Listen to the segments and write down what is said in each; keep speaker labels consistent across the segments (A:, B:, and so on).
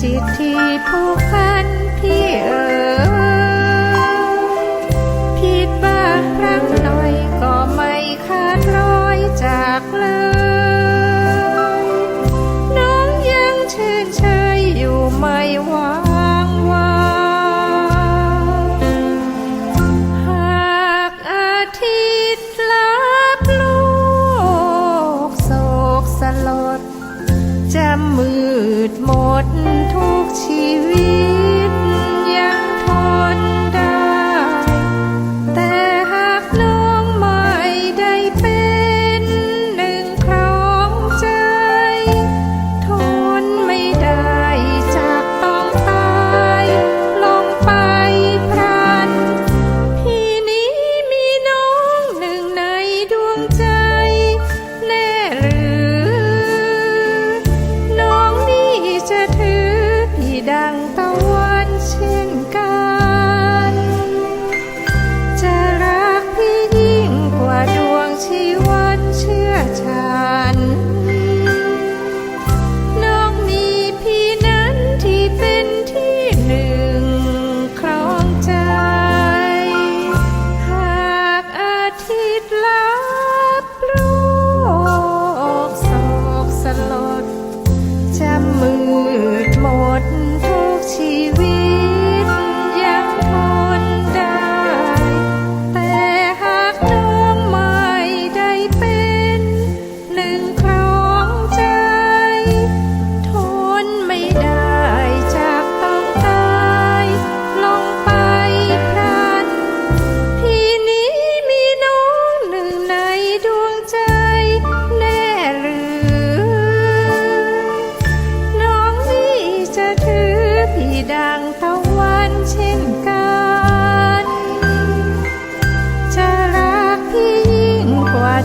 A: จิตที่ผูกพันพี่เอ๋ผิดบ้างครั้งหน่อยก็ไม่ขาดลอยจากเลย น้องยังชื่นชยอยู่ไม่วางวางหากอาทิตย์ลับโลกโศกสลดจะมืดมน ดทุ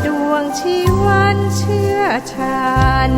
A: ดวงชีวันเชื่อฉัน